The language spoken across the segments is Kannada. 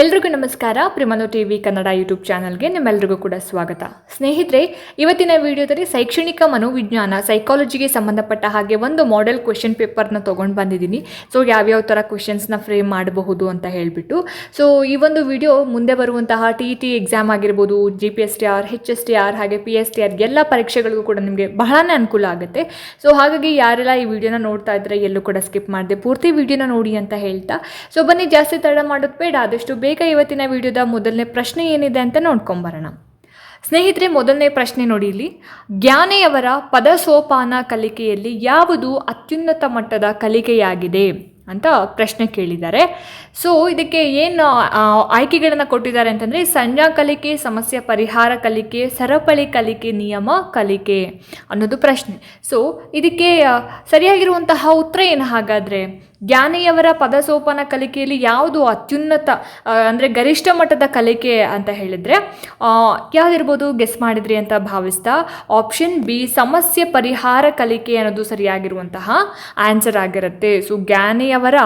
ಎಲ್ರಿಗೂ ನಮಸ್ಕಾರ. ಪ್ರಿಮನು ಟಿ ವಿ ಕನ್ನಡ ಯೂಟ್ಯೂಬ್ ಚಾನಲ್ಗೆ ನಿಮ್ಮೆಲ್ಲರಿಗೂ ಕೂಡ ಸ್ವಾಗತ. ಸ್ನೇಹಿತರೆ, ಇವತ್ತಿನ ವಿಡಿಯೋದಲ್ಲಿ ಶೈಕ್ಷಣಿಕ ಮನೋವಿಜ್ಞಾನ ಸೈಕಾಲಜಿಗೆ ಸಂಬಂಧಪಟ್ಟ ಹಾಗೆ ಒಂದು ಮಾಡೆಲ್ ಕ್ವೆಶನ್ ಪೇಪರ್ನ ತೊಗೊಂಡು ಬಂದಿದ್ದೀನಿ. ಸೊ ಯಾವ್ಯಾವ ಥರ ಕ್ವೆಶನ್ಸ್ನ ಫ್ರೇಮ್ ಮಾಡಬಹುದು ಅಂತ ಹೇಳಿಬಿಟ್ಟು. ಸೊ ಈ ಒಂದು ವಿಡಿಯೋ ಮುಂದೆ ಬರುವಂತಹ ಟಿ ಟಿ ಎಕ್ಸಾಮ್ ಆಗಿರ್ಬೋದು G P S T R H S T R ಹಾಗೆ ಪಿ ಎಸ್ ಟಿ ಆರ್ ಎಲ್ಲ ಪರೀಕ್ಷೆಗಳಿಗೂ ಕೂಡ ನಿಮಗೆ ಬಹಳನೇ ಅನುಕೂಲ ಆಗುತ್ತೆ. ಸೊ ಹಾಗಾಗಿ ಯಾರೆಲ್ಲ ಈ ವಿಡಿಯೋನ ನೋಡ್ತಾ ಇದ್ದರೆ ಎಲ್ಲೂ ಕೂಡ ಸ್ಕಿಪ್ ಮಾಡಿದೆ, ಪೂರ್ತಿ ವಿಡಿಯೋನ ನೋಡಿ ಅಂತ ಹೇಳ್ತಾ. ಸೊ ಬನ್ನಿ, ಜಾಸ್ತಿ ತಡ ಮಾಡೋದು ಬೇಡ, ಆದಷ್ಟು ಬೇಗ ಇವತ್ತಿನ ವಿಡಿಯೋದ ಮೊದಲನೇ ಪ್ರಶ್ನೆ ಏನಿದೆ ಅಂತ ನೋಡ್ಕೊಂಬರೋಣ. ಸ್ನೇಹಿತರೆ, ಮೊದಲನೇ ಪ್ರಶ್ನೆ ನೋಡಿ ಇಲ್ಲಿ. ಜ್ಞಾನೆಯವರ ಪದಸೋಪಾನ ಕಲಿಕೆಯಲ್ಲಿ ಯಾವುದು ಅತ್ಯುನ್ನತ ಮಟ್ಟದ ಕಲಿಕೆಯಾಗಿದೆ ಅಂತ ಪ್ರಶ್ನೆ ಕೇಳಿದ್ದಾರೆ. ಸೊ ಇದಕ್ಕೆ ಏನು ಆಯ್ಕೆಗಳನ್ನು ಕೊಟ್ಟಿದ್ದಾರೆ ಅಂತಂದರೆ ಸಂಜ್ಞಾ ಕಲಿಕೆ, ಸಮಸ್ಯೆ ಪರಿಹಾರ ಕಲಿಕೆ, ಸರಪಳಿ ಕಲಿಕೆ, ನಿಯಮ ಕಲಿಕೆ ಅನ್ನೋದು ಪ್ರಶ್ನೆ. ಸೊ ಇದಕ್ಕೆ ಸರಿಯಾಗಿರುವಂತಹ ಉತ್ತರ ಏನು ಹಾಗಾದರೆ? ಜ್ಞಾನಿಯವರ ಪದಸೋಪನ ಕಲಿಕೆಯಲ್ಲಿ ಯಾವುದು ಅತ್ಯುನ್ನತ ಅಂದರೆ ಗರಿಷ್ಠ ಮಟ್ಟದ ಕಲಿಕೆ ಅಂತ ಹೇಳಿದರೆ ಯಾವುದಿರ್ಬೋದು ಗೆಸ್ ಮಾಡಿದ್ರಿ ಅಂತ ಭಾವಿಸ್ತಾ ಆಪ್ಷನ್ ಬಿ ಸಮಸ್ಯೆ ಪರಿಹಾರ ಕಲಿಕೆ ಅನ್ನೋದು ಸರಿಯಾಗಿರುವಂತಹ ಆನ್ಸರ್ ಆಗಿರುತ್ತೆ. ಸೊ ಜ್ಞಾನಿಯವರ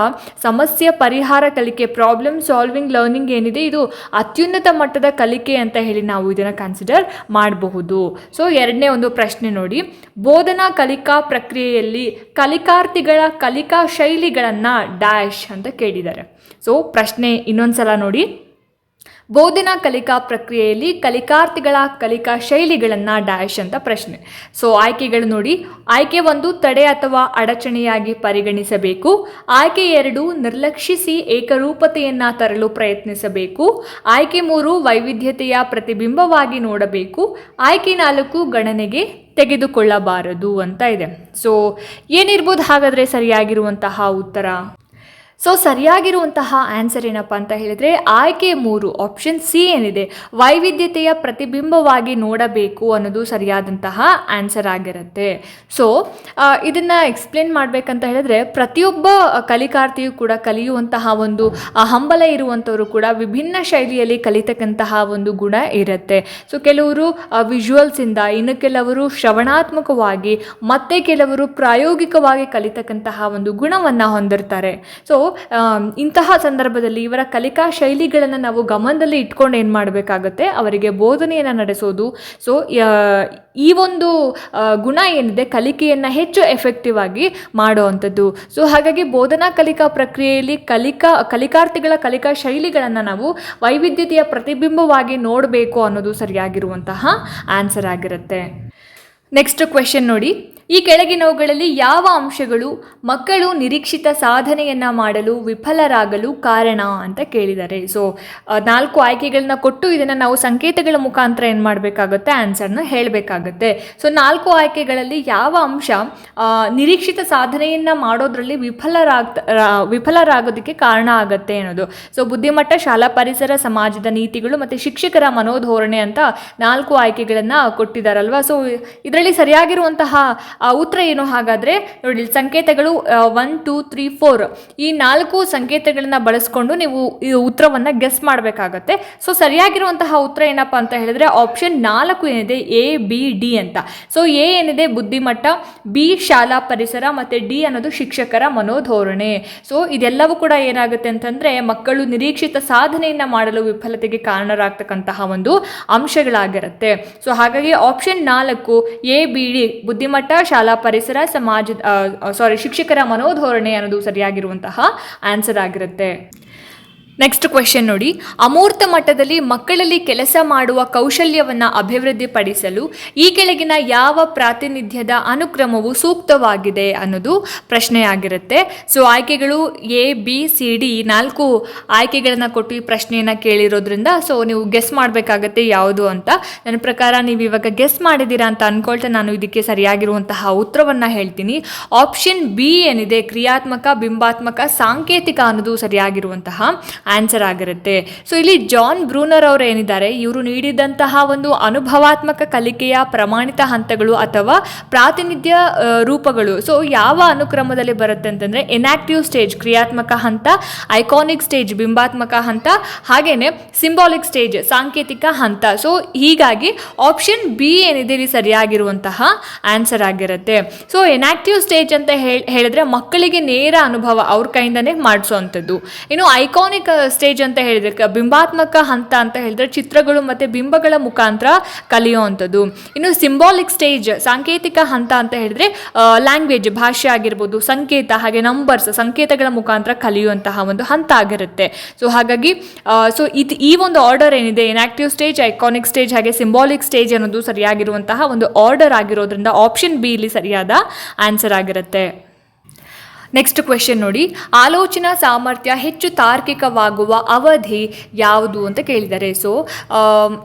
ಸಮಸ್ಯೆ ಪರಿಹಾರ ಕಲಿಕೆ ಪ್ರಾಬ್ಲಮ್ ಸಾಲ್ವಿಂಗ್ ಲರ್ನಿಂಗ್ ಏನಿದೆ, ಇದು ಅತ್ಯುನ್ನತ ಮಟ್ಟದ ಕಲಿಕೆ ಅಂತ ಹೇಳಿ ನಾವು ಇದನ್ನು ಕನ್ಸಿಡರ್ ಮಾಡಬಹುದು. ಸೊ ಎರಡನೇ ಒಂದು ಪ್ರಶ್ನೆ ನೋಡಿ. ಬೋಧನಾ ಕಲಿಕಾ ಪ್ರಕ್ರಿಯೆಯಲ್ಲಿ ಕಲಿಕಾರ್ಥಿಗಳ ಕಲಿಕಾ ಶೈಲಿಗಳನ್ನು ಡ್ಯಾಶ್ ಅಂತ ಕೇಳಿದ್ದಾರೆ. ಸೊ ಪ್ರಶ್ನೆ ಇನ್ನೊಂದ್ಸಲ ನೋಡಿ. ಬೋಧನಾ ಕಲಿಕಾ ಪ್ರಕ್ರಿಯೆಯಲ್ಲಿ ಕಲಿಕಾರ್ಥಿಗಳ ಕಲಿಕಾ ಶೈಲಿಗಳನ್ನು ಡ್ಯಾಶ್ ಅಂತ ಪ್ರಶ್ನೆ. ಸೊ ಆಯ್ಕೆಗಳು ನೋಡಿ. ಆಯ್ಕೆ ಒಂದು ತಡೆ ಅಥವಾ ಅಡಚಣೆಯಾಗಿ ಪರಿಗಣಿಸಬೇಕು. ಆಯ್ಕೆ ಎರಡು ನಿರ್ಲಕ್ಷಿಸಿ ಏಕರೂಪತೆಯನ್ನು ತರಲು ಪ್ರಯತ್ನಿಸಬೇಕು. ಆಯ್ಕೆ ಮೂರು ವೈವಿಧ್ಯತೆಯ ಪ್ರತಿಬಿಂಬವಾಗಿ ನೋಡಬೇಕು. ಆಯ್ಕೆ ನಾಲ್ಕು ಗಣನೆಗೆ ತೆಗೆದುಕೊಳ್ಳಬಾರದು ಅಂತ ಇದೆ. ಸೊ ಏನಿರ್ಬೋದು ಹಾಗಾದರೆ ಸರಿಯಾಗಿರುವಂತಹ ಉತ್ತರ? ಸೊ ಸರಿಯಾಗಿರುವಂತಹ ಆನ್ಸರ್ ಏನಪ್ಪ ಅಂತ ಹೇಳಿದರೆ, ಆಯ್ಕೆ ಮೂರು ಆಪ್ಷನ್ ಸಿ ಏನಿದೆ? ವೈವಿಧ್ಯತೆಯ ಪ್ರತಿಬಿಂಬವಾಗಿ ನೋಡಬೇಕು ಅನ್ನೋದು ಸರಿಯಾದಂತಹ ಆನ್ಸರ್ ಆಗಿರುತ್ತೆ. ಸೊ ಇದನ್ನು ಎಕ್ಸ್ಪ್ಲೇನ್ ಮಾಡಬೇಕಂತ ಹೇಳಿದ್ರೆ, ಪ್ರತಿಯೊಬ್ಬ ಕಲಿಕಾರ್ಥಿಯು ಕೂಡ ಕಲಿಯುವಂತಹ ಒಂದು ಹಂಬಲ ಇರುವಂಥವರು ಕೂಡ ವಿಭಿನ್ನ ಶೈಲಿಯಲ್ಲಿ ಕಲಿತಕ್ಕಂತಹ ಒಂದು ಗುಣ ಇರುತ್ತೆ. ಸೊ ಕೆಲವರು ವಿಜುವಲ್ಸಿಂದ ಇನ್ನು ಕೆಲವರು ಶ್ರವಣಾತ್ಮಕವಾಗಿ, ಮತ್ತೆ ಕೆಲವರು ಪ್ರಾಯೋಗಿಕವಾಗಿ ಕಲಿತಕ್ಕಂತಹ ಒಂದು ಗುಣವನ್ನು ಹೊಂದಿರ್ತಾರೆ. ಸೊ ಇಂತಹ ಸಂದರ್ಭದಲ್ಲಿ ಇವರ ಕಲಿಕಾ ಶೈಲಿಗಳನ್ನು ನಾವು ಗಮನದಲ್ಲಿ ಇಟ್ಕೊಂಡು ಏನು ಮಾಡಬೇಕಾಗತ್ತೆ? ಅವರಿಗೆ ಬೋಧನೆಯನ್ನು ನಡೆಸೋದು. ಸೊ ಈ ಒಂದು ಗುಣ ಏನಿದೆ? ಕಲಿಕೆಯನ್ನು ಹೆಚ್ಚು ಎಫೆಕ್ಟಿವ್ ಆಗಿ ಮಾಡುವಂಥದ್ದು ಸೊ ಹಾಗಾಗಿ ಬೋಧನಾ ಕಲಿಕಾ ಪ್ರಕ್ರಿಯೆಯಲ್ಲಿ ಕಲಿಕಾ, ಕಲಿಕಾರ್ಥಿಗಳ ಕಲಿಕಾ ಶೈಲಿಗಳನ್ನು ನಾವು ವೈವಿಧ್ಯತೆಯ ಪ್ರತಿಬಿಂಬವಾಗಿ ನೋಡಬೇಕು ಅನ್ನೋದು ಸರಿಯಾಗಿರುವಂತಹ ಆನ್ಸರ್ ಆಗಿರುತ್ತೆ. ನೆಕ್ಸ್ಟ್ ಕ್ವೆಶನ್ ನೋಡಿ. ಈ ಕೆಳಗಿನವುಗಳಲ್ಲಿ ಯಾವ ಅಂಶಗಳು ಮಕ್ಕಳು ನಿರೀಕ್ಷಿತ ಸಾಧನೆಯನ್ನು ಮಾಡಲು ವಿಫಲರಾಗಲು ಕಾರಣ ಅಂತ ಕೇಳಿದ್ದಾರೆ. ಸೊ ನಾಲ್ಕು ಆಯ್ಕೆಗಳನ್ನ ಕೊಟ್ಟು ಇದನ್ನು ನಾವು ಸಂಕೇತಗಳ ಮುಖಾಂತರ ಏನು ಮಾಡಬೇಕಾಗುತ್ತೆ? ಆನ್ಸರ್ನ ಹೇಳಬೇಕಾಗುತ್ತೆ. ಸೊ ನಾಲ್ಕು ಆಯ್ಕೆಗಳಲ್ಲಿ ಯಾವ ಅಂಶ ನಿರೀಕ್ಷಿತ ಸಾಧನೆಯನ್ನು ಮಾಡೋದ್ರಲ್ಲಿ ವಿಫಲರಾಗ್ತ ವಿಫಲರಾಗೋದಕ್ಕೆ ಕಾರಣ ಆಗುತ್ತೆ ಅನ್ನೋದು. ಸೊ ಬುದ್ಧಿಮಟ್ಟ, ಶಾಲಾ ಪರಿಸರ, ಸಮಾಜದ ನೀತಿಗಳು ಮತ್ತು ಶಿಕ್ಷಕರ ಮನೋಧೋರಣೆ ಅಂತ ನಾಲ್ಕು ಆಯ್ಕೆಗಳನ್ನು ಕೊಟ್ಟಿದ್ದಾರಲ್ವ? ಸೊ ಇದರಲ್ಲಿ ಸರಿಯಾಗಿರುವಂತಹ ಉತ್ತರ ಏನು? ಹಾಗಾದರೆ ನೋಡಿ ಸಂಕೇತಗಳು ಒನ್ ಟೂ ತ್ರೀ ಫೋರ್ ಈ ನಾಲ್ಕು ಸಂಕೇತಗಳನ್ನ ಬಳಸ್ಕೊಂಡು ನೀವು ಈ ಉತ್ತರವನ್ನು ಗೆಸ್ ಮಾಡಬೇಕಾಗತ್ತೆ. ಸೊ ಸರಿಯಾಗಿರುವಂತಹ ಉತ್ತರ ಏನಪ್ಪ ಅಂತ ಹೇಳಿದ್ರೆ ಆಪ್ಷನ್ ನಾಲ್ಕು ಏನಿದೆ? ಎ ಬಿ ಡಿ ಅಂತ. ಸೊ ಎ ಏನಿದೆ? ಬುದ್ಧಿಮಟ್ಟ ಬಿ ಶಾಲಾ ಪರಿಸರ, ಮತ್ತು ಡಿ ಅನ್ನೋದು ಶಿಕ್ಷಕರ ಮನೋಧೋರಣೆ. ಸೊ ಇದೆಲ್ಲವೂ ಕೂಡ ಏನಾಗುತ್ತೆ ಅಂತಂದರೆ ಮಕ್ಕಳು ನಿರೀಕ್ಷಿತ ಸಾಧನೆಯನ್ನು ಮಾಡಲು ವಿಫಲತೆಗೆ ಕಾರಣರಾಗ್ತಕ್ಕಂತಹ ಒಂದು ಅಂಶಗಳಾಗಿರುತ್ತೆ. ಸೊ ಹಾಗಾಗಿ ಆಪ್ಷನ್ ನಾಲ್ಕು ಎ ಬಿ ಡಿ ಬುದ್ಧಿಮಟ್ಟ ಶಾಲಾ ಪರಿಸರ ಸಮಾಜ ಸಾರಿ ಶಿಕ್ಷಕರ ಮನೋಧೋರಣೆ ಅನ್ನೋದು ಸರಿಯಾಗಿರುವಂತಹ ಆನ್ಸರ್ ಆಗಿರುತ್ತೆ. ನೆಕ್ಸ್ಟ್ ಕ್ವೆಶನ್ ನೋಡಿ. ಅಮೂರ್ತ ಮಟ್ಟದಲ್ಲಿ ಮಕ್ಕಳಲ್ಲಿ ಕೆಲಸ ಮಾಡುವ ಕೌಶಲ್ಯವನ್ನು ಅಭಿವೃದ್ಧಿಪಡಿಸಲು ಈ ಕೆಳಗಿನ ಯಾವ ಪ್ರಾತಿನಿಧ್ಯದ ಅನುಕ್ರಮವು ಸೂಕ್ತವಾಗಿದೆ ಅನ್ನೋದು ಪ್ರಶ್ನೆಯಾಗಿರುತ್ತೆ. ಸೊ ಆಯ್ಕೆಗಳು ಎ ಬಿ ಸಿ ಡಿ ನಾಲ್ಕು ಆಯ್ಕೆಗಳನ್ನು ಕೊಟ್ಟು ಈ ಪ್ರಶ್ನೆಯನ್ನು ಕೇಳಿರೋದ್ರಿಂದ ಸೊ ನೀವು ಗೆಸ್ ಮಾಡಬೇಕಾಗತ್ತೆ ಯಾವುದು ಅಂತ. ನನ್ನ ಪ್ರಕಾರ ನೀವು ಇವಾಗ ಗೆಸ್ ಮಾಡಿದ್ದೀರಾ ಅಂತ ಅಂದ್ಕೊಳ್ತಾ ನಾನು ಇದಕ್ಕೆ ಸರಿಯಾಗಿರುವಂತಹ ಉತ್ತರವನ್ನು ಹೇಳ್ತೀನಿ. ಆಪ್ಷನ್ ಬಿ ಏನಿದೆ? ಕ್ರಿಯಾತ್ಮಕ, ಬಿಂಬಾತ್ಮಕ, ಸಾಂಕೇತಿಕ ಅನ್ನೋದು ಸರಿಯಾಗಿರುವಂತಹ. ಆನ್ಸರ್ ಆಗಿರುತ್ತೆ. ಸೊ ಇಲ್ಲಿ ಜಾನ್ ಬ್ರೂನರ್ ಅವರು ಏನಿದ್ದಾರೆ, ಇವರು ನೀಡಿದಂತಹ ಒಂದು ಅನುಭವಾತ್ಮಕ ಕಲಿಕೆಯ ಪ್ರಮಾಣಿತ ಹಂತಗಳು ಅಥವಾ ಪ್ರಾತಿನಿಧ್ಯ ರೂಪಗಳು. ಸೊ ಯಾವ ಅನುಕ್ರಮದಲ್ಲಿ ಬರುತ್ತೆ ಅಂತಂದರೆ ಎನಾಕ್ಟಿವ್ ಸ್ಟೇಜ್ ಕ್ರಿಯಾತ್ಮಕ ಹಂತ ಐಕಾನಿಕ್ ಸ್ಟೇಜ್ ಬಿಂಬಾತ್ಮಕ ಹಂತ, ಹಾಗೇನೆ ಸಿಂಬಾಲಿಕ್ ಸ್ಟೇಜ್ ಸಾಂಕೇತಿಕ ಹಂತ. ಸೊ ಹೀಗಾಗಿ ಆಪ್ಷನ್ ಬಿ ಏನಿದೆ, ಇಲ್ಲಿ ಸರಿಯಾಗಿರುವಂತಹ ಆನ್ಸರ್ ಆಗಿರುತ್ತೆ. ಸೊ ಎನಾಕ್ಟಿವ್ ಸ್ಟೇಜ್ ಅಂತ ಹೇಳ್- ಹೇಳಿದ್ರೆ ಮಕ್ಕಳಿಗೆ ನೇರ ಅನುಭವ ಅವ್ರ ಕೈಯಿಂದನೇ ಮಾಡಿಸುವಂಥದ್ದು ಇನ್ನು ಐಕಾನಿಕ್ ಸ್ಟೇಜ್ ಅಂತ ಹೇಳಿದ್ರೆ ಬಿಂಬಾತ್ಮಕ ಹಂತ ಅಂತ ಹೇಳಿದ್ರೆ ಚಿತ್ರಗಳು ಮತ್ತು ಬಿಂಬಗಳ ಮುಖಾಂತರ ಕಲಿಯುವಂಥದ್ದು. ಇನ್ನು ಸಿಂಬಾಲಿಕ್ ಸ್ಟೇಜ್ ಸಾಂಕೇತಿಕ ಹಂತ ಅಂತ ಹೇಳಿದ್ರೆ ಲ್ಯಾಂಗ್ವೇಜ್ ಭಾಷೆ ಆಗಿರ್ಬೋದು, ಸಂಕೇತ, ಹಾಗೆ ನಂಬರ್ಸ್ ಸಂಕೇತಗಳ ಮುಖಾಂತರ ಕಲಿಯುವಂತಹ ಒಂದು ಹಂತ ಆಗಿರುತ್ತೆ. ಸೊ ಹಾಗಾಗಿ ಸೊ ಇದು ಈ ಒಂದು ಆರ್ಡರ್ ಏನಿದೆ ಇನ್ಆಕ್ಟಿವ್ ಸ್ಟೇಜ್ ಐಕಾನಿಕ್ ಸ್ಟೇಜ್ ಹಾಗೆ ಸಿಂಬಾಲಿಕ್ ಸ್ಟೇಜ್ ಅನ್ನೋದು ಸರಿಯಾಗಿರುವಂತಹ ಒಂದು ಆರ್ಡರ್ ಆಗಿರೋದ್ರಿಂದ ಆಪ್ಷನ್ ಬಿ ಇಲ್ಲಿ ಸರಿಯಾದ ಆನ್ಸರ್ ಆಗಿರುತ್ತೆ. ನೆಕ್ಸ್ಟ್ ಕ್ವೆಶನ್ ನೋಡಿ. ಆಲೋಚನಾ ಸಾಮರ್ಥ್ಯ ಹೆಚ್ಚು ತಾರ್ಕಿಕವಾಗುವ ಅವಧಿ ಯಾವುದು ಅಂತ ಕೇಳಿದ್ದಾರೆ ಸೊ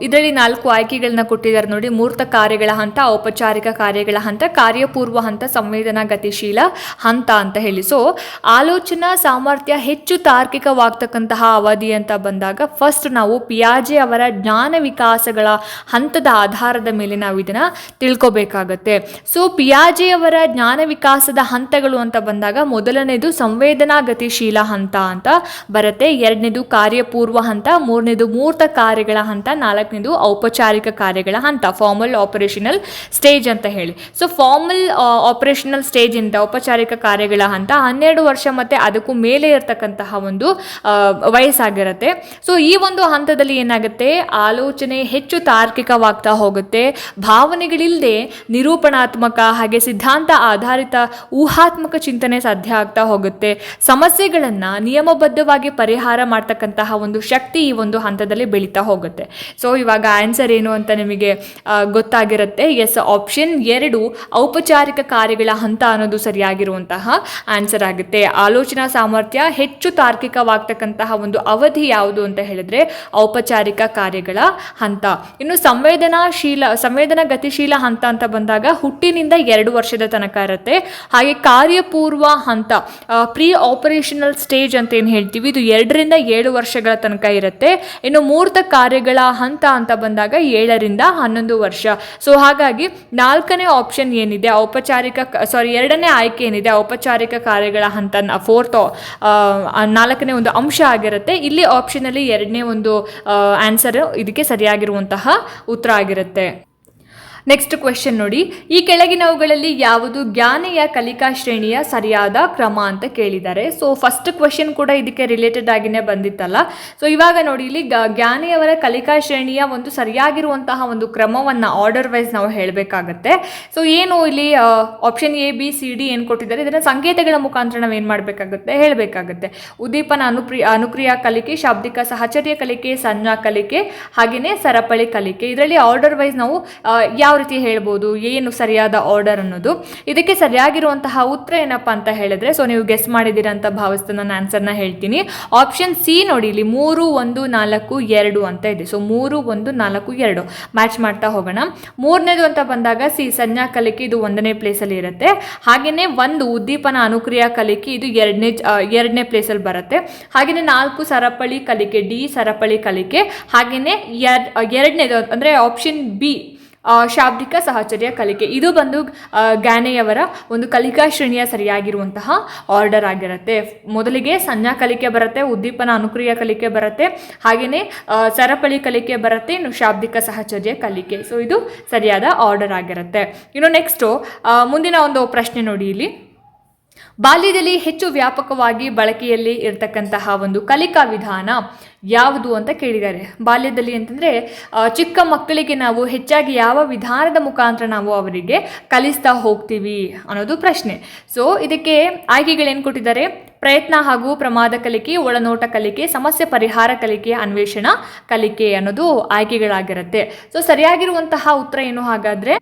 ಇದರಲ್ಲಿ ನಾಲ್ಕು ಆಯ್ಕೆಗಳನ್ನ ಕೊಟ್ಟಿದ್ದಾರೆ ನೋಡಿ. ಮೂರ್ತ ಕಾರ್ಯಗಳ ಹಂತ, ಔಪಚಾರಿಕ ಕಾರ್ಯಗಳ ಹಂತ, ಕಾರ್ಯಪೂರ್ವ ಹಂತ, ಸಂವೇದನಾ ಗತಿಶೀಲ ಹಂತ ಅಂತ ಹೇಳಿ. ಸೊ ಆಲೋಚನಾ ಸಾಮರ್ಥ್ಯ ಹೆಚ್ಚು ತಾರ್ಕಿಕವಾಗ್ತಕ್ಕಂತಹ ಅವಧಿ ಅಂತ ಬಂದಾಗ ಫಸ್ಟ್ ನಾವು ಪಿಯಾಜೆ ಅವರ ಜ್ಞಾನ ವಿಕಾಸಗಳ ಹಂತದ ಆಧಾರದ ಮೇಲೆ ನಾವು ಇದನ್ನ ತಿಳ್ಕೊಬೇಕಾಗತ್ತೆ. ಸೊ ಪಿಯಾಜೆ ಅವರ ಜ್ಞಾನ ವಿಕಾಸದ ಹಂತಗಳು ಅಂತ ಬಂದಾಗ ಮೊದಲನೇದು ಸಂವೇದನಾ ಗತಿಶೀಲ ಹಂತ ಅಂತ ಬರುತ್ತೆ. ಎರಡನೇದು ಕಾರ್ಯಪೂರ್ವ ಹಂತ, ಮೂರನೇದು ಮೂರ್ತ ಕಾರ್ಯಗಳ ಹಂತ, ನಾಲ್ಕನೇದು ಔಪಚಾರಿಕ ಕಾರ್ಯಗಳ ಹಂತ ಫಾರ್ಮಲ್ ಆಪರೇಷನಲ್ ಸ್ಟೇಜ್ ಅಂತ ಹೇಳಿ. ಸೊ ಫಾರ್ಮಲ್ ಆಪರೇಷನಲ್ ಸ್ಟೇಜ್ ಇಂದ ಔಪಚಾರಿಕ ಕಾರ್ಯಗಳ ಹಂತ ಹನ್ನೆರಡು ವರ್ಷ ಮತ್ತೆ ಅದಕ್ಕೂ ಮೇಲೆ ಇರತಕ್ಕಂತಹ ಒಂದು ವಯಸ್ಸಾಗಿರುತ್ತೆ. ಸೊ ಈ ಒಂದು ಹಂತದಲ್ಲಿ ಏನಾಗುತ್ತೆ? ಆಲೋಚನೆ ಹೆಚ್ಚು ತಾರ್ಕಿಕವಾಗ್ತಾ ಹೋಗುತ್ತೆ. ಭಾವನೆಗಳಿಲ್ಲದೆ ನಿರೂಪಣಾತ್ಮಕ ಹಾಗೆ ಸಿದ್ಧಾಂತ ಆಧಾರಿತ ಊಹಾತ್ಮಕ ಚಿಂತನೆ ಸಾಧ್ಯ ಆಗ್ತಾ ಹೋಗುತ್ತೆ. ಸಮಸ್ಯೆಗಳನ್ನು ನಿಯಮಬದ್ಧವಾಗಿ ಪರಿಹಾರ ಮಾಡ್ತಕ್ಕಂತಹ ಒಂದು ಶಕ್ತಿ ಈ ಒಂದು ಹಂತದಲ್ಲಿ ಬೆಳೀತಾ ಹೋಗುತ್ತೆ. ಸೊ ಇವಾಗ ಆನ್ಸರ್ ಏನು ಅಂತ ನಿಮಗೆ ಗೊತ್ತಾಗಿರುತ್ತೆ. ಎಸ್ ಆಪ್ಷನ್ ಎರಡು, ಔಪಚಾರಿಕ ಕಾರ್ಯಗಳ ಹಂತ ಅನ್ನೋದು ಸರಿಯಾಗಿರುವಂತಹ ಆನ್ಸರ್ ಆಗುತ್ತೆ. ಆಲೋಚನಾ ಸಾಮರ್ಥ್ಯ ಹೆಚ್ಚು ತಾರ್ಕಿಕವಾಗ್ತಕ್ಕಂತಹ ಒಂದು ಅವಧಿ ಯಾವುದು ಅಂತ ಹೇಳಿದ್ರೆ ಔಪಚಾರಿಕ ಕಾರ್ಯಗಳ ಹಂತ. ಇನ್ನು ಸಂವೇದನಾಶೀಲ ಸಂವೇದನಾ ಗತಿಶೀಲ ಹಂತ ಅಂತ ಬಂದಾಗ ಹುಟ್ಟಿನಿಂದ ಎರಡು ವರ್ಷದ ತನಕ ಇರುತ್ತೆ. ಹಾಗೆ ಕಾರ್ಯಪೂರ್ವ ಹಂತ ಪ್ರೀ ಆಪರೇಷನಲ್ ಸ್ಟೇಜ್ ಅಂತ ಏನು ಹೇಳ್ತೀವಿ? ಇದು ಎರಡರಿಂದ ಏಳು ವರ್ಷಗಳ ತನಕ ಇರುತ್ತೆ. ಇನ್ನು ಮೂರ್ತ ಕಾರ್ಯಗಳ ಹಂತ ಅಂತ ಬಂದಾಗ ಏಳರಿಂದ ಹನ್ನೊಂದು ವರ್ಷ. ಸೊ ಹಾಗಾಗಿ ನಾಲ್ಕನೇ ಆಪ್ಷನ್ ಏನಿದೆ? ಔಪಚಾರಿಕ ಸಾರಿ ಎರಡನೇ ಆಯ್ಕೆ ಏನಿದೆ? ಔಪಚಾರಿಕ ಕಾರ್ಯಗಳ ಹಂತ ಫೋರ್ತ್ ನಾಲ್ಕನೇ ಒಂದು ಅಂಶ ಆಗಿರುತ್ತೆ. ಇಲ್ಲಿ ಆಪ್ಷನಲ್ಲಿ ಎರಡನೇ ಒಂದು ಆನ್ಸರ್ ಇದಕ್ಕೆ ಸರಿಯಾಗಿರುವಂತಹ ಉತ್ತರ ಆಗಿರುತ್ತೆ. ನೆಕ್ಸ್ಟ್ ಕ್ವೆಶನ್ ನೋಡಿ. ಈ ಕೆಳಗಿನವುಗಳಲ್ಲಿ ಯಾವುದು ಜ್ಞಾನಿಯ ಕಲಿಕಾ ಶ್ರೇಣಿಯ ಸರಿಯಾದ ಕ್ರಮ ಅಂತ ಕೇಳಿದ್ದಾರೆ. ಸೊ ಫಸ್ಟ್ ಕ್ವೆಶನ್ ಕೂಡ ಇದಕ್ಕೆ ರಿಲೇಟೆಡ್ ಆಗಿನೇ ಬಂದಿತ್ತಲ್ಲ. ಸೊ ಇವಾಗ ನೋಡಿ ಇಲ್ಲಿ ಜ್ಞಾನಿಯವರ ಕಲಿಕಾ ಶ್ರೇಣಿಯ ಒಂದು ಸರಿಯಾಗಿರುವಂತಹ ಒಂದು ಕ್ರಮವನ್ನು ಆರ್ಡರ್ ವೈಸ್ ನಾವು ಹೇಳಬೇಕಾಗತ್ತೆ. ಸೊ ಏನು ಇಲ್ಲಿ option A B C D ಏನು ಕೊಟ್ಟಿದ್ದಾರೆ? ಇದನ್ನು ಸಂಕೇತಗಳ ಮುಖಾಂತರ ನಾವು ಏನು ಮಾಡಬೇಕಾಗುತ್ತೆ? ಹೇಳಬೇಕಾಗುತ್ತೆ. ಉದೀಪನ ಅನುಪ್ರಿ ಅನುಕ್ರಿಯ ಕಲಿಕೆ ಶಾಬ್ದಿಕ ಸಹಚರ್ಯ ಕಲಿಕೆ ಸಂಜ್ಞಾ ಕಲಿಕೆ ಹಾಗೆಯೇ ಸರಪಳಿ ಕಲಿಕೆ. ಇದರಲ್ಲಿ ಆರ್ಡರ್ ವೈಸ್ ನಾವು ಆ, ಯಾವ ರೀತಿ ಹೇಳ್ಬೋದು, ಏನು ಸರಿಯಾದ ಆರ್ಡರ್ ಅನ್ನೋದು. ಇದಕ್ಕೆ ಸರಿಯಾಗಿರುವಂತಹ ಉತ್ತರ ಏನಪ್ಪ ಅಂತ ಹೇಳಿದ್ರೆ ಸೊ ನೀವು ಗೆಸ್ ಮಾಡಿದ್ದೀರಾ ಅಂತ ಭಾವಿಸ್ತಾ ನಾನು ಆನ್ಸರ್ನ ಹೇಳ್ತೀನಿ. ಆಪ್ಷನ್ ಸಿ ನೋಡಿ, ಇಲ್ಲಿ ಮೂರು, ಒಂದು, ನಾಲ್ಕು, ಎರಡು ಅಂತ ಇದೆ. ಸೊ ಮೂರು, ಒಂದು, ನಾಲ್ಕು, ಎರಡು. ಮ್ಯಾಚ್ ಮಾಡ್ತಾ ಹೋಗೋಣ. ಮೂರನೇದು ಅಂತ ಬಂದಾಗ, ಸಿ, ಸಂಜ್ಞಾ ಕಲಿಕೆ ಇದು ಒಂದನೇ ಪ್ಲೇಸಲ್ಲಿ ಇರುತ್ತೆ. ಹಾಗೆಯೇ ಒಂದು, ಉದ್ದೀಪನ ಅನುಕ್ರಿಯಾ ಕಲಿಕೆ ಇದು ಎರಡನೇ ಎರಡನೇ ಪ್ಲೇಸಲ್ಲಿ ಬರುತ್ತೆ. ಹಾಗೆಯೇ ನಾಲ್ಕು, ಸರಪಳಿ ಕಲಿಕೆ, ಡಿ, ಸರಪಳಿ ಕಲಿಕೆ. ಹಾಗೆಯೇ ಎರ್ ಎರಡನೇದು ಅಂದರೆ ಆಪ್ಷನ್ ಬಿ ಶಾಬ್ದಿಕ ಸಹಚರ್ಯ ಕಲಿಕೆ. ಇದು ಬಂದು ಗ್ಯಾನೆಯವರ ಒಂದು ಕಲಿಕಾ ಶ್ರೇಣಿಯ ಸರಿಯಾಗಿರುವಂತಹ ಆರ್ಡರ್ ಆಗಿರುತ್ತೆ. ಮೊದಲಿಗೆ ಸಂಜ್ಞಾ ಕಲಿಕೆ ಬರುತ್ತೆ, ಉದ್ದೀಪನ ಅನುಕ್ರಿಯ ಕಲಿಕೆ ಬರುತ್ತೆ ಹಾಗೆಯೇ ಸರಪಳಿ ಕಲಿಕೆ ಬರುತ್ತೆ, ಇನ್ನು ಶಾಬ್ದಿಕ ಸಹಚರ್ಯ ಕಲಿಕೆ. ಸೊ ಇದು ಸರಿಯಾದ ಆರ್ಡರ್ ಆಗಿರುತ್ತೆ. ಇನ್ನು ನೆಕ್ಸ್ಟು ಮುಂದಿನ ಒಂದು ಪ್ರಶ್ನೆ ನೋಡಿ ಇಲ್ಲಿ. ಬಾಲ್ಯದಲ್ಲಿ ಹೆಚ್ಚು ವ್ಯಾಪಕವಾಗಿ ಬಳಕೆಯಲ್ಲಿ ಇರತಕ್ಕಂತಹ ಒಂದು ಕಲಿಕಾ ವಿಧಾನ ಯಾವುದು ಅಂತ ಕೇಳಿದ್ದಾರೆ. ಬಾಲ್ಯದಲ್ಲಿ ಅಂತಂದರೆ ಚಿಕ್ಕ ಮಕ್ಕಳಿಗೆ ನಾವು ಹೆಚ್ಚಾಗಿ ಯಾವ ವಿಧಾನದ ಮುಖಾಂತರ ನಾವು ಅವರಿಗೆ ಕಲಿಸ್ತಾ ಹೋಗ್ತೀವಿ ಅನ್ನೋದು ಪ್ರಶ್ನೆ. ಸೊ ಇದಕ್ಕೆ ಆಯ್ಕೆಗಳೇನು ಕೊಟ್ಟಿದ್ದಾರೆ? ಪ್ರಯತ್ನ ಹಾಗೂ ಪ್ರಮಾದ ಕಲಿಕೆ, ಒಳನೋಟ ಕಲಿಕೆ, ಸಮಸ್ಯೆ ಪರಿಹಾರ ಕಲಿಕೆ, ಅನ್ವೇಷಣಾ ಕಲಿಕೆ ಅನ್ನೋದು ಆಯ್ಕೆಗಳಾಗಿರುತ್ತೆ. ಸೊ ಸರಿಯಾಗಿರುವಂತಹ ಉತ್ತರ ಏನು ಹಾಗಾದರೆ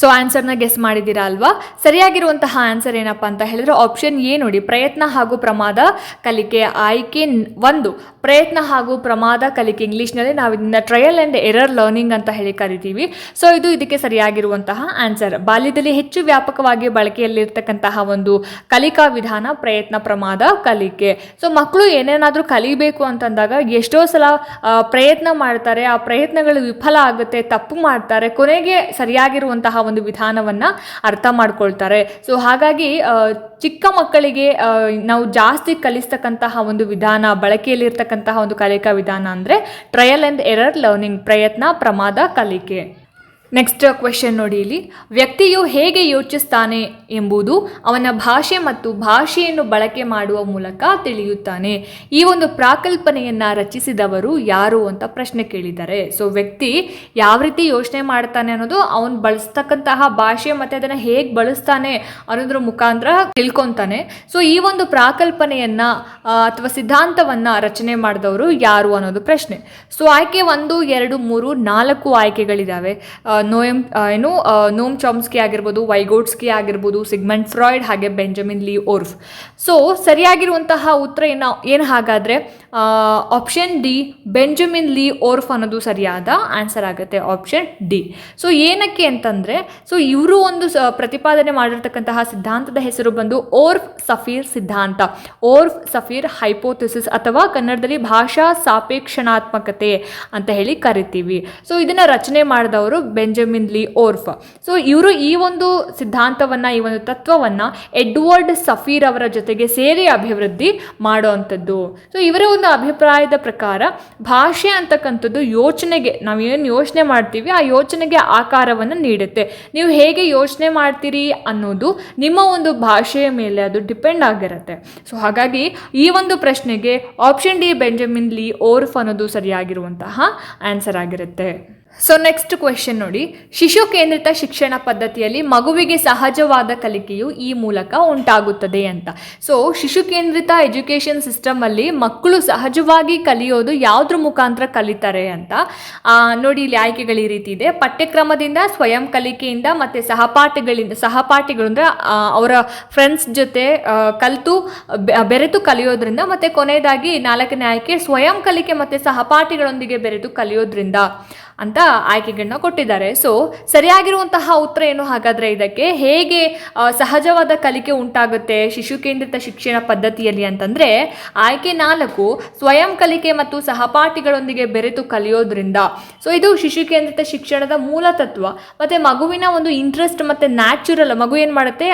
ಸೊ ಆನ್ಸರ್ನ ಗೆಸ್ ಮಾಡಿದ್ದೀರಾ ಅಲ್ವಾ? ಸರಿಯಾಗಿರುವಂತಹ ಆನ್ಸರ್ ಏನಪ್ಪ ಅಂತ ಹೇಳಿದ್ರೆ ಆಪ್ಷನ್ ಎ ನೋಡಿ, ಪ್ರಯತ್ನ ಹಾಗೂ ಪ್ರಮಾದ ಕಲಿಕೆ ಆಯ್ಕೆ ಒಂದು. ಪ್ರಯತ್ನ ಹಾಗೂ ಪ್ರಮಾದ ಕಲಿಕೆ ಇಂಗ್ಲೀಷ್ನಲ್ಲಿ ನಾವು ಇದನ್ನ ಟ್ರಯಲ್ ಆ್ಯಂಡ್ ಎರರ್ ಲರ್ನಿಂಗ್ ಅಂತ ಹೇಳಿ ಕರಿತೀವಿ. ಸೊ ಇದು ಇದಕ್ಕೆ ಸರಿಯಾಗಿರುವಂತಹ ಆನ್ಸರ್ ಬಾಲ್ಯದಲ್ಲಿ ಹೆಚ್ಚು ವ್ಯಾಪಕವಾಗಿ ಬಳಕೆಯಲ್ಲಿರ್ತಕ್ಕಂತಹ ಒಂದು ಕಲಿಕಾ ವಿಧಾನ ಪ್ರಯತ್ನ ಪ್ರಮಾದ ಕಲಿಕೆ. ಸೊ ಮಕ್ಕಳು ಏನೇನಾದರೂ ಕಲಿಬೇಕು ಅಂತಂದಾಗ ಎಷ್ಟೋ ಸಲ ಪ್ರಯತ್ನ ಮಾಡ್ತಾರೆ, ಆ ಪ್ರಯತ್ನಗಳು ವಿಫಲ ಆಗುತ್ತೆ, ತಪ್ಪು ಮಾಡ್ತಾರೆ, ಕೊನೆಗೆ ಸರಿಯಾಗಿರುವಂತಹ ಒಂದು ವಿಧಾನವನ್ನು ಅರ್ಥ ಮಾಡ್ಕೊಳ್ತಾರೆ. ಸೊ ಹಾಗಾಗಿ ಚಿಕ್ಕ ಮಕ್ಕಳಿಗೆ ನಾವು ಜಾಸ್ತಿ ಕಲಿಸ್ತಕ್ಕಂತಹ ಒಂದು ವಿಧಾನ, ಬಳಕೆಯಲ್ಲಿರ್ತಕ್ಕಂತಹ ಒಂದು ಕಲಿಕಾ ವಿಧಾನ ಅಂದರೆ ಟ್ರಯಲ್ ಆ್ಯಂಡ್ ಎರರ್ ಲರ್ನಿಂಗ್ ಪ್ರಯತ್ನ, ಪ್ರಮಾದ, ಕಲಿಕೆ. ನೆಕ್ಸ್ಟ್ ಕ್ವೆಶನ್ ನೋಡಿ ಇಲ್ಲಿ. ವ್ಯಕ್ತಿಯು ಹೇಗೆ ಯೋಚಿಸ್ತಾನೆ ಎಂಬುದು ಅವನ ಭಾಷೆ ಮತ್ತು ಭಾಷೆಯನ್ನು ಬಳಕೆ ಮಾಡುವ ಮೂಲಕ ತಿಳಿಯುತ್ತಾನೆ. ಈ ಒಂದು ಪ್ರಾಕಲ್ಪನೆಯನ್ನ ರಚಿಸಿದವರು ಯಾರು ಅಂತ ಪ್ರಶ್ನೆ ಕೇಳಿದ್ದಾರೆ. ಸೊ ವ್ಯಕ್ತಿ ಯಾವ ರೀತಿ ಯೋಚನೆ ಮಾಡ್ತಾನೆ ಅನ್ನೋದು ಅವನು ಬಳಸ್ತಕ್ಕಂತಹ ಭಾಷೆ ಮತ್ತೆ ಅದನ್ನ ಹೇಗೆ ಬಳಸ್ತಾನೆ ಅನ್ನೋದ್ರ ಮುಖಾಂತರ ತಿಳ್ಕೊತಾನೆ. ಸೊ ಈ ಒಂದು ಪ್ರಾಕಲ್ಪನೆಯನ್ನ ಅಥವಾ ಸಿದ್ಧಾಂತವನ್ನ ರಚನೆ ಮಾಡಿದವರು ಯಾರು ಅನ್ನೋದು ಪ್ರಶ್ನೆ. ಸೊ ಆಯ್ಕೆ ಒಂದು ಎರಡು ಮೂರು ನಾಲ್ಕು ಆಯ್ಕೆಗಳಿದಾವೆ. ಆ, ನೋಯಮ್ ಏನು ನೋಮ್ ಚಾಮ್ಸ್ಕಿ ಆಗಿರ್ಬೋದು, ವೈಗೋಟ್ಸ್ಕಿ ಆಗಿರ್ಬೋದು ಸಿಗ್ಮೆಂಟ್ ಫ್ರಾಯ್ಡ್, ಹಾಗೆ ಬೆಂಜಮಿನ್ ಲೀ ಓರ್ಫ್. ಸೊ ಸರಿಯಾಗಿರುವಂತಹ ಉತ್ತರ ಏನು ಏನು ಹಾಗಾದರೆ option D Benjamin Lee Whorf ಅನ್ನೋದು ಸರಿಯಾದ ಆನ್ಸರ್ ಆಗುತ್ತೆ ಆಪ್ಷನ್ ಡಿ ಸೊ ಏನಕ್ಕೆ ಅಂತಂದರೆ ಸೊ ಇವರು ಒಂದು ಪ್ರತಿಪಾದನೆ ಮಾಡಿರ್ತಕ್ಕಂತಹ ಸಿದ್ಧಾಂತದ ಹೆಸರು ಬಂದು ಓರ್ಫ್ ಸಫೀರ್ ಸಿದ್ಧಾಂತ. ಓರ್ಫ್ ಸಫೀರ್ ಹೈಪೋಥಿಸಿಸ್ ಅಥವಾ ಕನ್ನಡದಲ್ಲಿ ಭಾಷಾ ಸಾಪೇಕ್ಷಣಾತ್ಮಕತೆ ಅಂತ ಹೇಳಿ ಕರಿತೀವಿ. ಸೊ ಇದನ್ನು ರಚನೆ ಮಾಡಿದವರು ಬೆಂಜಮಿನ್ ಲೀ ಓರ್ಫ್. ಸೊ ಇವರು ಈ ಒಂದು ಸಿದ್ಧಾಂತವನ್ನು, ಈ ಒಂದು ತತ್ವವನ್ನು ಎಡ್ವರ್ಡ್ ಸಫೀರ್ ಅವರ ಜೊತೆಗೆ ಸೇರಿ ಅಭಿವೃದ್ಧಿ ಮಾಡುವಂಥದ್ದು ಸೊ ಇವರ ಒಂದು ಅಭಿಪ್ರಾಯದ ಪ್ರಕಾರ ಭಾಷೆ ಅಂತಕ್ಕಂಥದ್ದು ಯೋಚನೆಗೆ, ನಾವು ಏನು ಯೋಚನೆ ಮಾಡ್ತೀವಿ, ಆ ಯೋಚನೆಗೆ ಆಕಾರವನ್ನು ನೀಡುತ್ತೆ. ನೀವು ಹೇಗೆ ಯೋಚನೆ ಮಾಡ್ತೀರಿ ಅನ್ನೋದು ನಿಮ್ಮ ಒಂದು ಭಾಷೆಯ ಮೇಲೆ ಅದು ಡಿಪೆಂಡ್ ಆಗಿರುತ್ತೆ. ಸೊ ಹಾಗಾಗಿ ಈ ಒಂದು ಪ್ರಶ್ನೆಗೆ option D Benjamin Lee Whorf ಅನ್ನೋದು ಸರಿಯಾಗಿರುವಂತಹ ಆನ್ಸರ್ ಆಗಿರುತ್ತೆ. ಸೊ ನೆಕ್ಸ್ಟ್ ಕ್ವೆಶನ್ ನೋಡಿ. ಶಿಶು ಕೇಂದ್ರಿತ ಶಿಕ್ಷಣ ಪದ್ಧತಿಯಲ್ಲಿ ಮಗುವಿಗೆ ಸಹಜವಾದ ಕಲಿಕೆಯು ಈ ಮೂಲಕ ಉಂಟಾಗುತ್ತದೆ ಅಂತ. ಸೊ ಶಿಶು ಕೇಂದ್ರಿತ ಎಜುಕೇಷನ್ ಸಿಸ್ಟಮಲ್ಲಿ ಮಕ್ಕಳು ಸಹಜವಾಗಿ ಕಲಿಯೋದು ಯಾವುದ್ರ ಮುಖಾಂತರ ಕಲಿತಾರೆ ಅಂತ. ನೋಡಿ ಇಲ್ಲಿ ಆಯ್ಕೆಗಳು ಈ ರೀತಿ ಇದೆ. ಪಠ್ಯಕ್ರಮದಿಂದ, ಸ್ವಯಂ ಕಲಿಕೆಯಿಂದ ಮತ್ತು ಸಹಪಾಠಿಗಳಿಂದ, ಸಹಪಾಠಿಗಳು ಅಂದರೆ ಅವರ ಫ್ರೆಂಡ್ಸ್ ಜೊತೆ ಕಲಿತು ಬೆರೆತು ಕಲಿಯೋದ್ರಿಂದ ಮತ್ತು ಕೊನೆಯದಾಗಿ ನಾಲ್ಕನೇ ಆಯ್ಕೆ ಸ್ವಯಂ ಕಲಿಕೆ ಮತ್ತು ಸಹಪಾಠಿಗಳೊಂದಿಗೆ ಬೆರೆತು ಕಲಿಯೋದ್ರಿಂದ. ಅಂತ ಆಯ್ಕೆಗಳನ್ನ ಕೊಟ್ಟಿದ್ದಾರೆ. ಸೊ ಸರಿಯಾಗಿರುವಂತಹ ಉತ್ತರ ಏನು ಹಾಗಾದ್ರೆ ಇದಕ್ಕೆ? ಹೇಗೆ ಸಹಜವಾದ ಕಲಿಕೆ ಉಂಟಾಗುತ್ತೆ ಶಿಶು ಕೇಂದ್ರಿತ ಶಿಕ್ಷಣ ಪದ್ಧತಿಯಲ್ಲಿ ಅಂತಂದ್ರೆ, ಆಯ್ಕೆ ನಾಲ್ಕು ಸ್ವಯಂ ಕಲಿಕೆ ಮತ್ತು ಸಹಪಾಠಿಗಳೊಂದಿಗೆ ಬೆರೆತು ಕಲಿಯೋದ್ರಿಂದ. ಸೊ ಇದು ಶಿಶು ಕೇಂದ್ರಿತ ಶಿಕ್ಷಣದ ಮೂಲ ತತ್ವ. ಮತ್ತೆ ಮಗುವಿನ ಒಂದು ಇಂಟ್ರೆಸ್ಟ್ ಮತ್ತೆ ನ್ಯಾಚುರಲ್ ಮಗು ಏನು ಮಾಡುತ್ತೆ?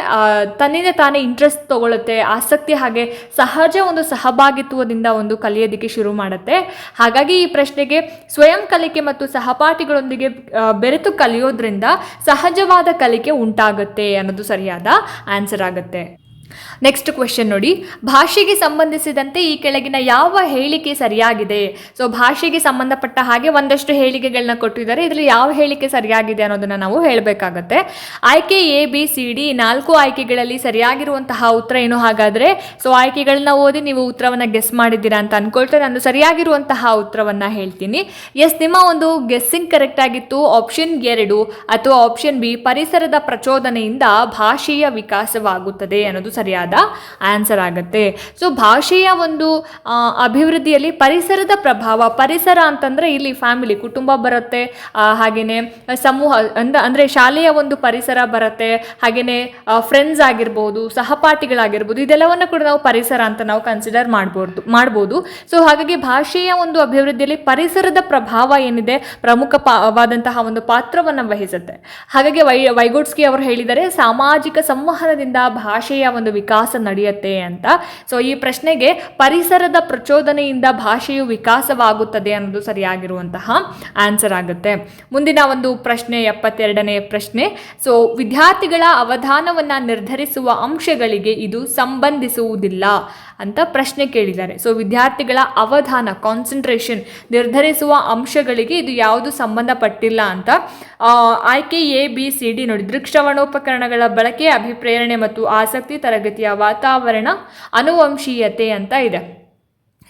ತನ್ನಿಂದ ತಾನೇ ಇಂಟ್ರೆಸ್ಟ್ ತಗೊಳುತ್ತೆ ಆಸಕ್ತಿ ಹಾಗೆ ಸಹಜ ಒಂದು ಸಹಭಾಗಿತ್ವದಿಂದ ಒಂದು ಕಲಿಯೋದಕ್ಕೆ ಶುರು ಮಾಡುತ್ತೆ. ಹಾಗಾಗಿ ಈ ಪ್ರಶ್ನೆಗೆ ಸ್ವಯಂ ಕಲಿಕೆ ಮತ್ತು ಸಹಪಾಠಿಗಳೊಂದಿಗೆ ಬೆರೆತು ಕಲಿಯೋದ್ರಿಂದ ಸಹಜವಾದ ಕಲಿಕೆ ಉಂಟಾಗುತ್ತೆ ಅನ್ನೋದು ಸರಿಯಾದ ಆನ್ಸರ್ ಆಗುತ್ತೆ. ನೆಕ್ಸ್ಟ್ ಕ್ವೆಶನ್ ನೋಡಿ. ಭಾಷೆಗೆ ಸಂಬಂಧಿಸಿದಂತೆ ಈ ಕೆಳಗಿನ ಯಾವ ಹೇಳಿಕೆ ಸರಿಯಾಗಿದೆ? ಸೊ ಭಾಷೆಗೆ ಸಂಬಂಧಪಟ್ಟ ಹಾಗೆ ಒಂದಷ್ಟು ಹೇಳಿಕೆಗಳನ್ನ ಕೊಟ್ಟಿದ್ದಾರೆ. ಇದರಲ್ಲಿ ಯಾವ ಹೇಳಿಕೆ ಸರಿಯಾಗಿದೆ ಅನ್ನೋದನ್ನ ನಾವು ಹೇಳಬೇಕಾಗತ್ತೆ. ಆಯ್ಕೆ ಎ ಬಿ ಸಿ ಡಿ ನಾಲ್ಕು ಆಯ್ಕೆಗಳಲ್ಲಿ ಸರಿಯಾಗಿರುವಂತಹ ಉತ್ತರ ಏನು ಹಾಗಾದ್ರೆ? ಸೊ ಆಯ್ಕೆಗಳನ್ನ ಓದಿ ನೀವು ಉತ್ತರವನ್ನು ಗೆಸ್ ಮಾಡಿದ್ದೀರಾ ಅಂತ ಅನ್ಕೊಳ್ತಾ ನಾನು ಸರಿಯಾಗಿರುವಂತಹ ಉತ್ತರವನ್ನು ಹೇಳ್ತೀನಿ. ಎಸ್ ನಿಮ್ಮ ಒಂದು ಗೆಸ್ಸಿಂಗ್ ಕರೆಕ್ಟ್ ಆಗಿತ್ತು. ಆಪ್ಷನ್ ಎರಡು ಅಥವಾ ಆಪ್ಷನ್ ಬಿ ಪರಿಸರದ ಪ್ರಚೋದನೆಯಿಂದ ಭಾಷೆಯ ವಿಕಾಸವಾಗುತ್ತದೆ ಅನ್ನೋದು ಸರಿಯಾದ ಆನ್ಸರ್ ಆಗುತ್ತೆ. ಸೊ, ಭಾಷೆಯ ಒಂದು ಅಭಿವೃದ್ಧಿಯಲ್ಲಿ ಪರಿಸರದ ಪ್ರಭಾವ, ಪರಿಸರ ಅಂತಂದರೆ ಇಲ್ಲಿ ಫ್ಯಾಮಿಲಿ ಕುಟುಂಬ ಬರುತ್ತೆ ಹಾಗೆಯೇ ಸಮೂಹ, ಅಂದ, ಅಂದರೆ ಶಾಲೆಯ ಒಂದು ಪರಿಸರ ಬರುತ್ತೆ ಹಾಗೆಯೇ ಫ್ರೆಂಡ್ಸ್ ಆಗಿರ್ಬೋದು, ಸಹಪಾಠಿಗಳಾಗಿರ್ಬೋದು, ಇದೆಲ್ಲವನ್ನು ಕೂಡ ನಾವು ಪರಿಸರ ಅಂತ ನಾವು ಕನ್ಸಿಡರ್ ಮಾಡ್ಬೋದು ಮಾಡ್ಬೋದು. ಸೊ, ಹಾಗಾಗಿ ಭಾಷೆಯ ಒಂದು ಅಭಿವೃದ್ಧಿಯಲ್ಲಿ ಪರಿಸರದ ಪ್ರಭಾವ ಏನಿದೆ, ಪ್ರಮುಖ ಪಾವಾದಂತಹ ಒಂದು ಪಾತ್ರವನ್ನು ವಹಿಸುತ್ತೆ. ಹಾಗಾಗಿ ವೈ ವೈಗೋಟ್ಸ್ಕಿ ಅವರು ಹೇಳಿದರೆ, ಸಾಮಾಜಿಕ ಸಂವಹನದಿಂದ ಭಾಷೆಯ ಒಂದು ವಿಕಾಸ ನಡೆಯುತ್ತೆ ಅಂತ. ಸೊ ಈ ಪ್ರಶ್ನೆಗೆ ಪರಿಸರದ ಪ್ರಚೋದನೆಯಿಂದ ಭಾಷೆಯು ವಿಕಾಸವಾಗುತ್ತದೆ ಅನ್ನೋದು ಸರಿಯಾಗಿರುವಂತಹ ಆನ್ಸರ್ ಆಗುತ್ತೆ. ಮುಂದಿನ ಒಂದು ಪ್ರಶ್ನೆ, ಎಪ್ಪತ್ತೆರಡನೇ ಪ್ರಶ್ನೆ. ಸೊ ವಿದ್ಯಾರ್ಥಿಗಳ ಅವಧಾನವನ್ನು ನಿರ್ಧರಿಸುವ ಅಂಶಗಳಿಗೆ ಇದು ಸಂಬಂಧಿಸುವುದಿಲ್ಲ. ಅಂತ ಪ್ರಶ್ನೆ ಕೇಳಿದ್ದಾರೆ. ಸೊ ವಿದ್ಯಾರ್ಥಿಗಳ ಅವಧಾನ ಕಾನ್ಸಂಟ್ರೇಷನ್ ನಿರ್ಧರಿಸುವ ಅಂಶಗಳಿಗೆ ಇದು ಯಾವುದು ಸಂಬಂಧಪಟ್ಟಿಲ್ಲ ಅಂತ ಆಯ್ಕೆ ಎ, ಬಿ, ಸಿ, ಡಿ ನೋಡಿ. ದೃಕ್ಷವಣೋಪಕರಣಗಳ ಬಳಕೆ, ಅಭಿಪ್ರೇರಣೆ ಮತ್ತು ಆಸಕ್ತಿ, ತರಗತಿಯ ವಾತಾವರಣ, ಅನುವಂಶೀಯತೆ ಅಂತ ಇದೆ.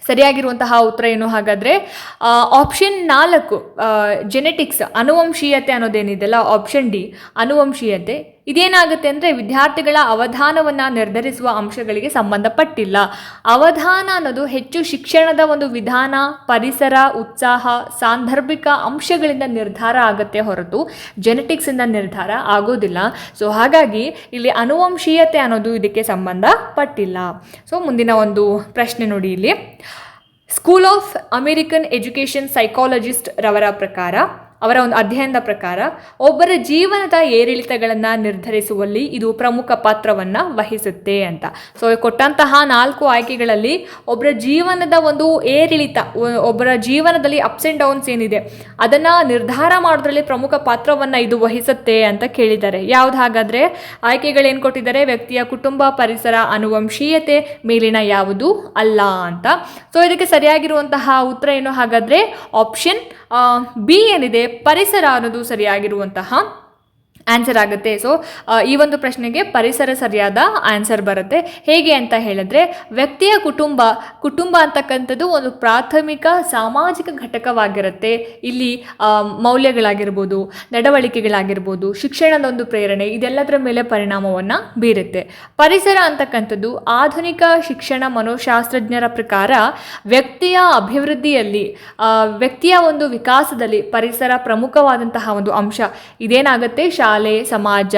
ಸರಿಯಾಗಿರುವಂತಹ ಉತ್ತರ ಏನು ಹಾಗಾದರೆ ಆಪ್ಷನ್ ನಾಲ್ಕು ಜೆನೆಟಿಕ್ಸ್ ಅನುವಂಶೀಯತೆ ಅನ್ನೋದೇನಿದೆಯಲ್ಲ ಆಪ್ಷನ್ ಡಿ ಅನುವಂಶೀಯತೆ ಇದೇನಾಗುತ್ತೆ ಅಂದರೆ ವಿದ್ಯಾರ್ಥಿಗಳ ಅವಧಾನವನ್ನು ನಿರ್ಧರಿಸುವ ಅಂಶಗಳಿಗೆ ಸಂಬಂಧಪಟ್ಟಿಲ್ಲ. ಅವಧಾನ ಅನ್ನೋದು ಹೆಚ್ಚು ಶಿಕ್ಷಣದ ಒಂದು ವಿಧಾನ, ಪರಿಸರ, ಉತ್ಸಾಹ, ಸಾಂದರ್ಭಿಕ ಅಂಶಗಳಿಂದ ನಿರ್ಧಾರ ಆಗುತ್ತೆ ಹೊರತು ಜೆನೆಟಿಕ್ಸಿಂದ ನಿರ್ಧಾರ ಆಗೋದಿಲ್ಲ. ಸೊ ಹಾಗಾಗಿ ಇಲ್ಲಿ ಅನುವಂಶೀಯತೆ ಅನ್ನೋದು ಇದಕ್ಕೆ ಸಂಬಂಧಪಟ್ಟಿಲ್ಲ. ಸೊ ಮುಂದಿನ ಒಂದು ಪ್ರಶ್ನೆ ನೋಡಿ ಇಲ್ಲಿ. School of American education psychologist ರವರ ಪ್ರಕಾರ ಅವರ ಒಂದು ಅಧ್ಯಯನದ ಪ್ರಕಾರ, ಒಬ್ಬರ ಜೀವನದ ಏರಿಳಿತಗಳನ್ನು ನಿರ್ಧರಿಸುವಲ್ಲಿ ಇದು ಪ್ರಮುಖ ಪಾತ್ರವನ್ನು ವಹಿಸುತ್ತೆ ಅಂತ. ಸೊ ಕೊಟ್ಟಂತಹ ನಾಲ್ಕು ಆಯ್ಕೆಗಳಲ್ಲಿ ಒಬ್ಬರ ಜೀವನದ ಒಂದು ಏರಿಳಿತ ಒಬ್ಬರ ಜೀವನದಲ್ಲಿ ಅಪ್ಸ್ ಆ್ಯಂಡ್ ಡೌನ್ಸ್ ಏನಿದೆ, ಅದನ್ನು ನಿರ್ಧಾರ ಮಾಡೋದ್ರಲ್ಲಿ ಪ್ರಮುಖ ಪಾತ್ರವನ್ನು ಇದು ವಹಿಸುತ್ತೆ ಅಂತ ಕೇಳಿದ್ದಾರೆ. ಯಾವ್ದು ಹಾಗಾದರೆ? ಆಯ್ಕೆಗಳೇನು ಕೊಟ್ಟಿದ್ದಾರೆ? ವ್ಯಕ್ತಿಯ ಕುಟುಂಬ, ಪರಿಸರ, ಅನುವಂಶೀಯತೆ ಮೇಲಿನ ಯಾವುದು? ಅಲ್ಲ ಅಂತ. ಸೊ ಇದಕ್ಕೆ ಸರಿಯಾಗಿರುವಂತಹ ಉತ್ತರ ಏನು ಹಾಗಾದರೆ ಆಪ್ಷನ್ ಬಿ ಏನಿದೆ? ಪರಿಸರ ಅನ್ನೋದು ಸರಿಯಾಗಿರುವಂತಹ ಆನ್ಸರ್ ಆಗುತ್ತೆ. ಸೊ ಈ ಒಂದು ಪ್ರಶ್ನೆಗೆ ಪರಿಸರ ಸರಿಯಾದ ಆನ್ಸರ್ ಬರುತ್ತೆ. ಹೇಗೆ ಅಂತ ಹೇಳಿದ್ರೆ, ವ್ಯಕ್ತಿಯ ಕುಟುಂಬ ಕುಟುಂಬ ಅಂತಕ್ಕಂಥದ್ದು ಒಂದು ಪ್ರಾಥಮಿಕ ಸಾಮಾಜಿಕ ಘಟಕವಾಗಿರುತ್ತೆ. ಇಲ್ಲಿ ಮೌಲ್ಯಗಳಾಗಿರ್ಬೋದು, ನಡವಳಿಕೆಗಳಾಗಿರ್ಬೋದು, ಶಿಕ್ಷಣದ ಒಂದು ಪ್ರೇರಣೆ, ಇದೆಲ್ಲದರ ಮೇಲೆ ಪರಿಣಾಮವನ್ನು ಬೀರುತ್ತೆ. ಪರಿಸರ ಅಂತಕ್ಕಂಥದ್ದು ಆಧುನಿಕ ಶಿಕ್ಷಣ ಮನೋಶಾಸ್ತ್ರಜ್ಞರ ಪ್ರಕಾರ ವ್ಯಕ್ತಿಯ ಅಭಿವೃದ್ಧಿಯಲ್ಲಿ ವ್ಯಕ್ತಿಯ ಒಂದು ವಿಕಾಸದಲ್ಲಿ ಪರಿಸರ ಪ್ರಮುಖವಾದಂತಹ ಒಂದು ಅಂಶ. ಇದೇನಾಗುತ್ತೆ? ಶಾಲೆ, ಸಮಾಜ,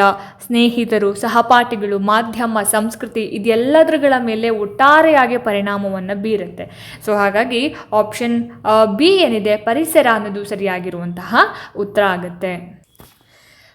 ಸ್ನೇಹಿತರು, ಸಹಪಾಠಿಗಳು, ಮಾಧ್ಯಮ, ಸಂಸ್ಕೃತಿ ಇದೆಲ್ಲದರಗಳ ಮೇಲೆ ಒಟ್ಟಾರೆಯಾಗಿ ಪರಿಣಾಮವನ್ನು ಬೀರುತ್ತೆ. ಸೊ ಹಾಗಾಗಿ ಆಪ್ಷನ್ ಬಿ ಏನಿದೆ? ಪರಿಸರ ಅನ್ನೋದು ಸರಿಯಾಗಿರುವಂತಹ ಉತ್ತರ ಆಗುತ್ತೆ.